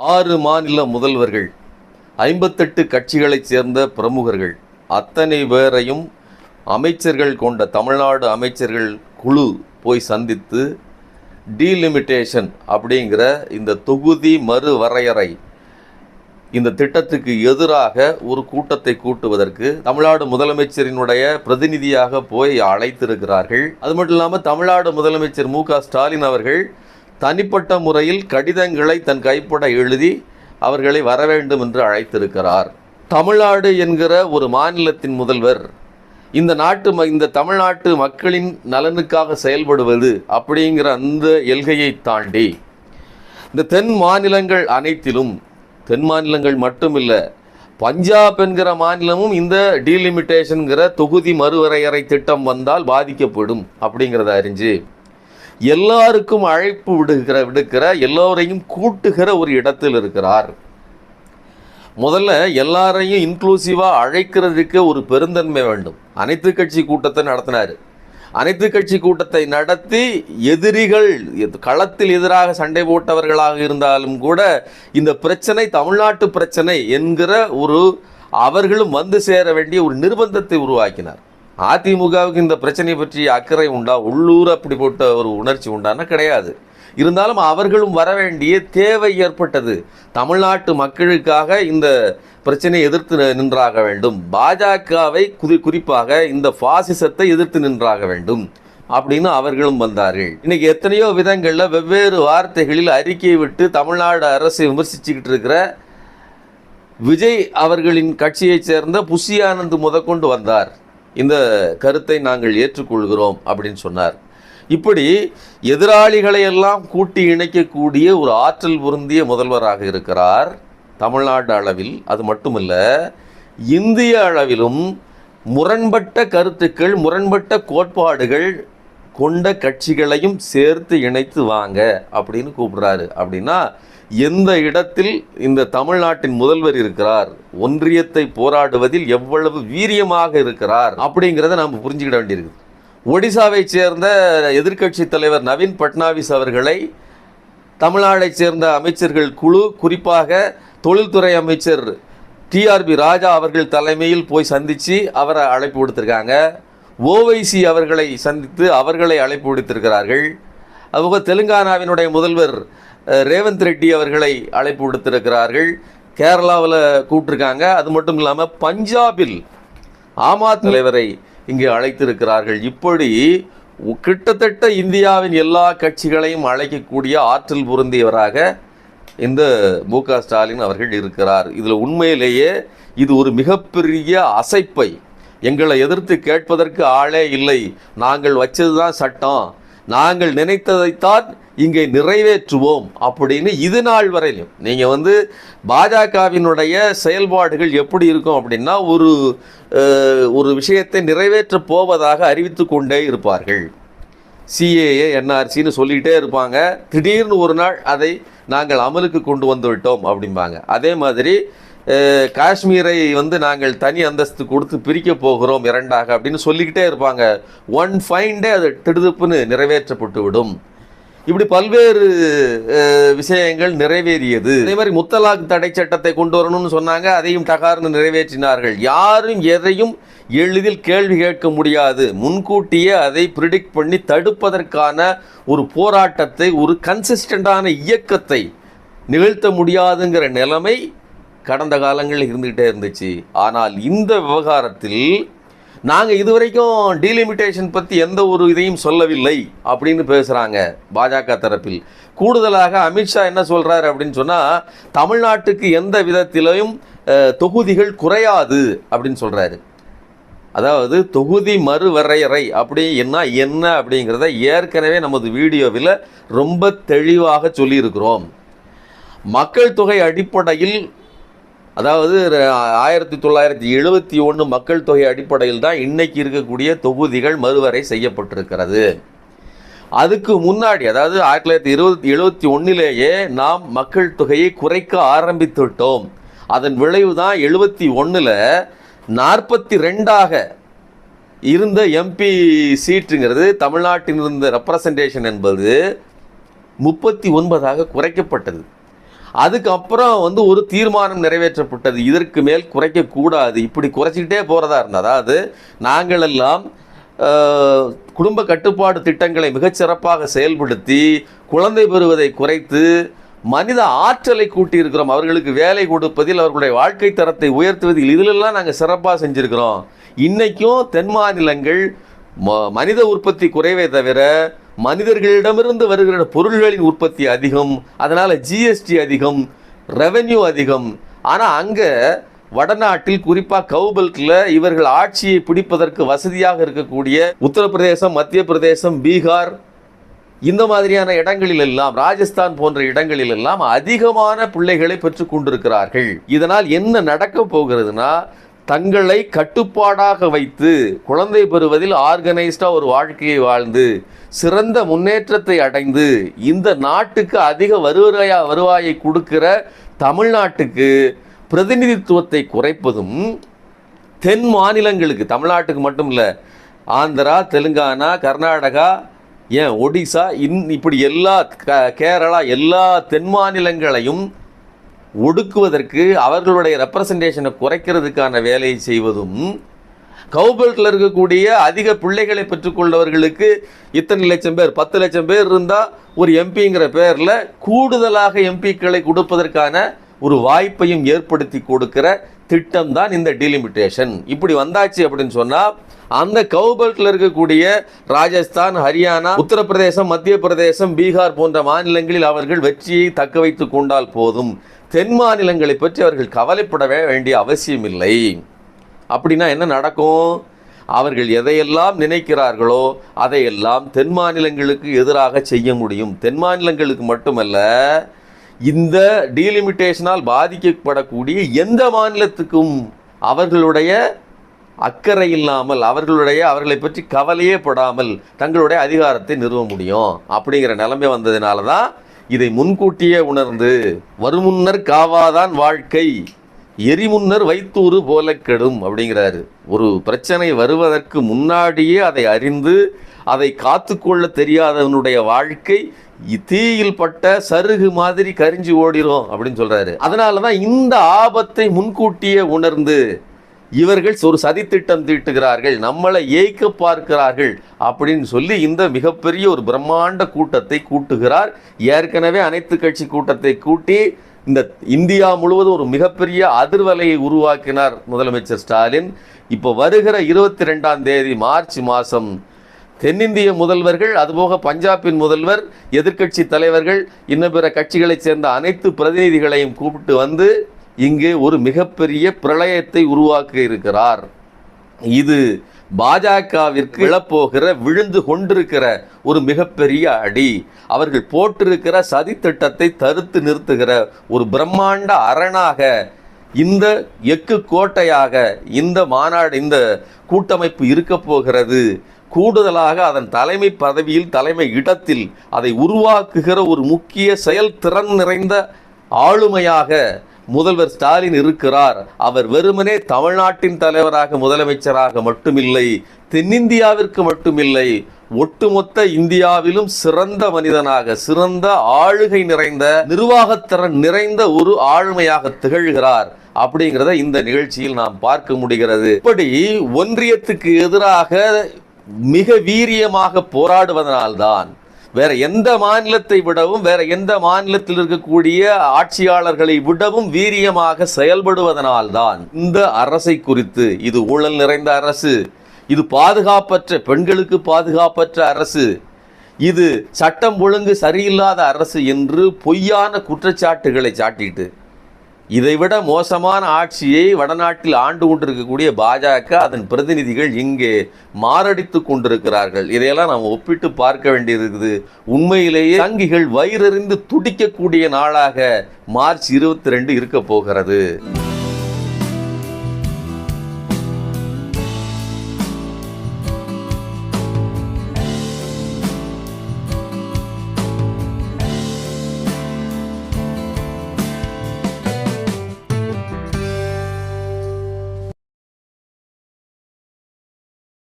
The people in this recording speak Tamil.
ஆறு மாநில முதல்வர்கள் ஐம்பத்தெட்டு கட்சிகளைச் சேர்ந்த பிரமுகர்கள் அத்தனை பேரையும் அமைச்சர்கள் கொண்ட தமிழ்நாடு அமைச்சர்கள் குழு போய் சந்தித்து டீலிமிட்டேஷன் அப்படிங்கிற இந்த தொகுதி மறுவரையறை இந்த திட்டத்துக்கு எதிராக ஒரு கூட்டத்தை கூட்டுவதற்கு தமிழ்நாடு முதலமைச்சரினுடைய பிரதிநிதியாக போய் அழைத்திருக்கிறார்கள். அது மட்டும் இல்லாமல் தமிழ்நாடு முதலமைச்சர் மு ஸ்டாலின் அவர்கள் தனிப்பட்ட முறையில் கடிதங்களை தன் கைப்பட எழுதி அவர்களை வர வேண்டும் என்று அழைத்திருக்கிறார். தமிழ்நாடு என்கிற ஒரு மாநிலத்தின் முதல்வர் இந்த நாட்டு ம- இந்த தமிழ்நாட்டு மக்களின் நலனுக்காக செயல்படுவது அப்படிங்கிற அந்த எல்கையை தாண்டி இந்த தென் மாநிலங்கள் அனைத்திலும் தென் மாநிலங்கள் மட்டுமில்ல பஞ்சாப் என்கிற மாநிலமும் இந்த டீலிமிட்டேஷனுங்கிற தொகுதி மறுவரையறை திட்டம் வந்தால் பாதிக்கப்படும் அப்படிங்கிறத அறிஞ்சு எல்லாருக்கும் அழைப்பு விடுகிற விடுக்கிற எல்லோரையும் கூட்டுகிற ஒரு இடத்தில் இருக்கிறார். முதல்ல எல்லாரையும் இன்க்ளூசிவாக அழைக்கிறதுக்கு ஒரு பெருந்தன்மை வேண்டும். அனைத்து கட்சி கூட்டத்தை நடத்தினார். அனைத்து கட்சி கூட்டத்தை நடத்தி எதிரிகள் களத்தில் எதிராக சண்டை போட்டவர்களாக இருந்தாலும் கூட இந்த பிரச்சனை தமிழ்நாட்டு பிரச்சனை என்கிற ஒரு அவர்களும் வந்து சேர வேண்டிய ஒரு நிர்பந்தத்தை உருவாக்கினார். அதிமுகவுக்கு இந்த பிரச்சனை பற்றி அக்கறை உண்டா? உள்ளூர் அப்படி போட்ட ஒரு உணர்ச்சி உண்டானா? கிடையாது. இருந்தாலும் அவர்களும் வர வேண்டிய தேவை ஏற்பட்டது. தமிழ்நாட்டு மக்களுக்காக இந்த பிரச்சனையை எதிர்த்து நி- நின்றாக வேண்டும். பாஜகவை குறி குறிப்பாக இந்த பாசிசத்தை எதிர்த்து நின்றாக வேண்டும். அப்படின்னு அவர்களும் வந்தார்கள். இன்னைக்கு எத்தனையோ விதங்களில் வெவ்வேறு வார்த்தைகளில் அறிக்கை விட்டு தமிழ்நாடு அரசை விமர்சிச்சுக்கிட்டு இருக்கிற விஜய் அவர்களின் கட்சியைச் சேர்ந்த புஷி ஆனந்த் முதற்கொண்டு வந்தார். இந்த கருத்தை நாங்கள் ஏற்றுக்கொள்கிறோம் அப்படின்னு சொன்னார். இப்படி எதிராளிகளை எல்லாம் கூட்டி இணைக்கக்கூடிய ஒரு ஆற்றல் பொருந்திய முதல்வராக இருக்கிறார் தமிழ்நாடு அளவில். அது மட்டுமல்ல இந்திய அளவிலும் முரண்பட்ட கருத்துக்கள் முரண்பட்ட கோட்பாடுகள் கொண்ட கட்சிகளையும் சேர்த்து இணைத்து வாங்க அப்படின்னு கூப்பிடுறாரு. அப்படின்னா எந்த இடத்தில் இந்த தமிழ்நாட்டின் முதல்வர் இருக்கிறார் ஒன்றியத்தை போராடுவதில் எவ்வளவு வீரியமாக இருக்கிறார் அப்படிங்கிறத நாம் புரிஞ்சுக்கிட வேண்டியிருக்குது. ஒடிசாவைச் சேர்ந்த எதிர்க்கட்சி தலைவர் நவீன் பட்னாவிஸ் அவர்களை தமிழ்நாடை சேர்ந்த அமைச்சர்கள் குழு குறிப்பாக தொழில்துறை அமைச்சர் டிஆர்பி ராஜா அவர்கள் தலைமையில் போய் சந்தித்து அவரை அழைப்பு கொடுத்துருக்காங்க ஓவைசி அவர்களை சந்தித்து அவர்களை அழைப்பு விடுத்திருக்கிறார்கள். அதுபோக தெலுங்கானாவினுடைய முதல்வர் ரேவந்த் ரெட்டி அவர்களை அழைப்பு விடுத்திருக்கிறார்கள். கேரளாவில் கூப்பிட்டுருக்காங்க அது மட்டும் இல்லாமல் பஞ்சாபில் ஆம் ஆத்மி தலைவரை இங்கே அழைத்திருக்கிறார்கள். இப்படி கிட்டத்தட்ட இந்தியாவின் எல்லா கட்சிகளையும் அழைக்கக்கூடிய ஆற்றல் பொருந்தியவராக இந்த மு க ஸ்டாலின் அவர்கள் இருக்கிறார். இதில் உண்மையிலேயே இது ஒரு மிகப்பெரிய அசைப்பை. எங்களை எதிர்த்து கேட்பதற்கு ஆளே இல்லை. நாங்கள் வச்சதுதான் சட்டம். நாங்கள் நினைத்ததைத்தான் இங்கே நிறைவேற்றுவோம் அப்படின்னு இது நாள் வரையிலும். நீங்கள் வந்து பாஜகவினுடைய செயல்பாடுகள் எப்படி இருக்கும் அப்படின்னா ஒரு ஒரு விஷயத்தை நிறைவேற்றப் போவதாக அறிவித்து கொண்டே இருப்பார்கள். சிஏஏ என்ஆர்சின்னு சொல்லிகிட்டே இருப்பாங்க. திடீர்னு ஒரு நாள் அதை நாங்கள் அமலுக்கு கொண்டு வந்து விட்டோம் அப்படிம்பாங்க. அதே மாதிரி காஷ்மீரை வந்து நாங்கள் தனி அந்தஸ்து கொடுத்து பிரிக்க போகிறோம் இரண்டாக அப்படின்னு சொல்லிக்கிட்டே இருப்பாங்க. ஒன் ஃபைன் டே அது திடுதுப்புன்னு நிறைவேற்றப்பட்டு விடும். இப்படி பல்வேறு விஷயங்கள் நிறைவேறியது. அதே மாதிரி முத்தலாக் தடை சட்டத்தை கொண்டு வரணும்னு சொன்னாங்க. அதையும் டகார்னு நிறைவேற்றினார்கள். யாரும் எதையும் எளிதில் கேள்வி கேட்க முடியாது. முன்கூட்டியே அதை ப்ரிடிக்ட் பண்ணி தடுப்பதற்கான ஒரு போராட்டத்தை ஒரு கன்சிஸ்டண்டான இயக்கத்தை நிகழ்த்த முடியாதுங்கிற நிலைமை கடந்த காலங்களில் இருந்துகிட்டே இருந்துச்சு. ஆனால் இந்த விவகாரத்தில் நாங்கள் இதுவரைக்கும் டீலிமிட்டேஷன் பற்றி எந்த ஒரு இதையும் சொல்லவில்லை அப்படின்னு பேசுகிறாங்க பாஜக தரப்பில். கூடுதலாக அமித்ஷா என்ன சொல்கிறாரு அப்படின்னு சொன்னால் தமிழ்நாட்டுக்கு எந்த விதத்திலையும் தொகுதிகள் குறையாது அப்படின்னு சொல்கிறாரு அதாவது தொகுதி மறுவரையறை அப்படி என்ன என்ன அப்படிங்கிறத ஏற்கனவே நமது வீடியோவில் ரொம்ப தெளிவாக சொல்லியிருக்கிறோம். மக்கள் தொகை அடிப்படையில் அதாவது ஆயிரத்தி தொள்ளாயிரத்தி எழுபத்தி ஒன்று மக்கள் தொகை அடிப்படையில் தான் இன்றைக்கி இருக்கக்கூடிய தொகுதிகள் மறுவரை செய்யப்பட்டிருக்கிறது. அதுக்கு முன்னாடி அதாவது ஆயிரத்தி தொள்ளாயிரத்தி இருபத்தி எழுபத்தி ஒன்றிலேயே நாம் மக்கள் தொகையை குறைக்க ஆரம்பித்து விட்டோம் அதன் விளைவு தான் எழுபத்தி ஒன்றில் நாற்பத்தி ரெண்டாக இருந்த எம்பி சீட்டுங்கிறது தமிழ்நாட்டில் இருந்த ரெப்ரசன்டேஷன் என்பது முப்பத்தி ஒன்பதாக குறைக்கப்பட்டது. அதுக்கப்புறம் வந்து ஒரு தீர்மானம் நிறைவேற்றப்பட்டது. இதற்கு மேல் குறைக்கக்கூடாது. இப்படி குறைச்சிக்கிட்டே போகிறதா இருந்தால் அதாவது நாங்களெல்லாம் குடும்ப கட்டுப்பாடு திட்டங்களை மிகச்சிறப்பாக செயல்படுத்தி குழந்தை பெறுவதை குறைத்து மனித ஆற்றலை கூட்டியிருக்கிறோம். அவர்களுக்கு வேலை கொடுப்பதில் அவர்களுடைய வாழ்க்கை தரத்தை உயர்த்துவதில் இதிலெல்லாம் நாங்கள் சிறப்பாக செஞ்சுருக்கிறோம். இன்றைக்கும் தென் மாநிலங்கள் ம- மனித உற்பத்தி குறைவே தவிர மனிதர்களிடமிருந்து வருகிற பொருள்களின் உற்பத்தி அதிகம் அதனால் ஜிஎஸ்டி அதிகம் ரெவென்யூ அதிகம். ஆனால் அங்கே வடநாட்டில் குறிப்பாக கவுபல்கில் இவர்கள் ஆட்சியை பிடிப்பதற்கு வசதியாக இருக்கக்கூடிய உத்தரப்பிரதேசம் மத்திய பிரதேசம் பீகார் இந்த மாதிரியான இடங்களில் எல்லாம் ராஜஸ்தான் போன்ற இடங்களில் எல்லாம் அதிகமான பிள்ளைகளை பெற்றுக் கொண்டிருக்கிறார்கள். இதனால் என்ன நடக்க போகிறதுனா தங்களை கட்டுப்பாடாக வைத்து குழந்தை பெறுவதில் ஆர்கனைஸ்டாக ஒரு வாழ்க்கையை வாழ்ந்து சிறந்த முன்னேற்றத்தை அடைந்து இந்த நாட்டுக்கு அதிக வருவாயா வருவாயை கொடுக்கிற தமிழ்நாட்டுக்கு பிரதிநிதித்துவத்தை குறைப்பதும் தென் மாநிலங்களுக்கு தமிழ்நாட்டுக்கு மட்டும் இல்லை ஆந்திரா தெலுங்கானா கர்நாடகா ஏன் ஒடிசா இன் இப்படி எல்லா க கேரளா எல்லா தென் மாநிலங்களையும் ஒடுக்குவதற்கு அவர்களுடைய ரெப்ரசன்டேஷனை குறைக்கிறதுக்கான வேலையை செய்வதும் கவுபெல்ட்டில் இருக்கக்கூடிய அதிக பிள்ளைகளை பெற்றுக்கொண்டவர்களுக்கு இத்தனை லட்சம் பேர் பத்து லட்சம் பேர் இருந்தால் ஒரு எம்பிங்கிற பேரில் கூடுதலாக எம்பிக்களை கொடுப்பதற்கான ஒரு வாய்ப்பையும் ஏற்படுத்தி கொடுக்கிற திட்டம் தான் இந்த டிலிமிட்டேஷன் இப்படி வந்தாச்சு அப்படின்னு சொன்னால் அந்த கவுபெல்ட்டில் இருக்கக்கூடிய ராஜஸ்தான் ஹரியானா உத்தரப்பிரதேசம் மத்திய பிரதேசம் பீகார் போன்ற மாநிலங்களில் அவர்கள் வெற்றியை தக்க வைத்து கொண்டால் போதும். தென் மாநிலங்களை பற்றி அவர்கள் கவலைப்படவே வேண்டிய அவசியமில்லை. அப்படின்னா என்ன நடக்கும்? அவர்கள் எதையெல்லாம் நினைக்கிறார்களோ அதையெல்லாம் தென் மாநிலங்களுக்கு எதிராக செய்ய முடியும். தென் மாநிலங்களுக்கு மட்டுமல்ல இந்த டீலிமிட்டேஷனால் பாதிக்கப்படக்கூடிய எந்த மாநிலத்துக்கும் அவர்களுடைய அக்கறை இல்லாமல் அவர்களுடைய அவர்களை பற்றி கவலையே படாமல் தங்களுடைய அதிகாரத்தை நிறுவ முடியும். அப்படிங்கிற நிலைமை வந்ததினால தான் இதை முன்கூட்டியே உணர்ந்து வருமுன்னர் காவாதான் வாழ்க்கை எரிமுன்னர் வைத்தூறு போல கெடும் அப்படிங்கிறாரு. ஒரு பிரச்சனை வருவதற்கு முன்னாடியே அதை அறிந்து அதை காத்துக்கொள்ள தெரியாதவனுடைய வாழ்க்கை தீயில் பட்ட சருகு மாதிரி கரிஞ்சு ஓடிரும் அப்படின்னு சொல்றாரு. அதனால தான் இந்த ஆபத்தை முன்கூட்டியே உணர்ந்து இவர்கள் ஒரு சதித்திட்டம் தீட்டுகிறார்கள் நம்மளை ஏய்க்க பார்க்கிறார்கள் அப்படின்னு சொல்லி இந்த மிகப்பெரிய ஒரு பிரம்மாண்ட கூட்டத்தை கூட்டுகிறார். ஏற்கனவே அனைத்து கட்சி கூட்டத்தை கூட்டி இந்த இந்தியா முழுவதும் ஒரு மிகப்பெரிய அதிர்வலையை உருவாக்கினார் முதலமைச்சர் ஸ்டாலின். இப்போ வருகிற இருபத்தி ரெண்டாம் தேதி மார்ச் மாதம் தென்னிந்திய முதல்வர்கள் அதுபோக பஞ்சாபின் முதல்வர் எதிர்க்கட்சி தலைவர்கள் இன்னும் பிற கட்சிகளைச் சேர்ந்த அனைத்து பிரதிநிதிகளையும் கூப்பிட்டு வந்து இங்கே ஒரு மிகப்பெரிய பிரளயத்தை உருவாக்க இருக்கிறார் இது பாஜகவிற்கு விழப்போகிற விழுந்து கொண்டிருக்கிற ஒரு மிகப்பெரிய அடி. அவர்கள் போட்டிருக்கிற சதித்திட்டத்தை தடுத்து நிறுத்துகிற ஒரு பிரம்மாண்ட அரணாக இந்த எக்கு கோட்டையாக இந்த மாநாடு இந்த கூட்டமைப்பு இருக்க போகிறது. கூடுதலாக அதன் தலைமை பதவியில் தலைமை இடத்தில் அதை உருவாக்குகிற ஒரு முக்கிய செயல்திறன் நிறைந்த ஆளுமையாக முதல்வர் ஸ்டாலின் இருக்கிறார். அவர் வெறுமனே தமிழ்நாட்டின் தலைவராக முதலமைச்சராக மட்டுமில்லை தென்னிந்தியாவிற்கு மட்டுமில்லை ஒட்டுமொத்த இந்தியாவிலும் சிறந்த மனிதனாக சிறந்த ஆளுகை நிறைந்த நிர்வாகத்திறன் நிறைந்த ஒரு ஆளுமையாக திகழ்கிறார். அப்படிங்கிறத இந்த நிகழ்ச்சியில் நாம் பார்க்க முடிகிறது. இப்படி ஒன்றியத்துக்கு எதிராக மிக வீரியமாக போராடுவதனால்தான் வேற எந்த மாநிலத்தை விடவும் வேற எந்த மாநிலத்தில் இருக்கக்கூடிய ஆட்சியாளர்களை விடவும் வீரியமாக செயல்படுவதனால்தான் இந்த அரசை குறித்து இது ஊழல் நிறைந்த அரசு இது பாதுகாப்பற்ற பெண்களுக்கு பாதுகாப்பற்ற அரசு இது சட்டம் ஒழுங்கு சரியில்லாத அரசு என்று பொய்யான குற்றச்சாட்டுகளை சாட்டிட்டு இதைவிட மோசமான ஆட்சியை வடநாட்டில் ஆண்டு கொண்டிருக்கக்கூடிய பாஜக அதன் பிரதிநிதிகள் இங்கே மாரடித்து கொண்டிருக்கிறார்கள். இதையெல்லாம் நாம் ஒப்பிட்டு பார்க்க வேண்டியிருக்குது. உண்மையிலேயே சங்கிகள் வயிறறிந்து துடிக்கக்கூடிய நாளாக மார்ச் இருபத்தி ரெண்டு இருக்க போகிறது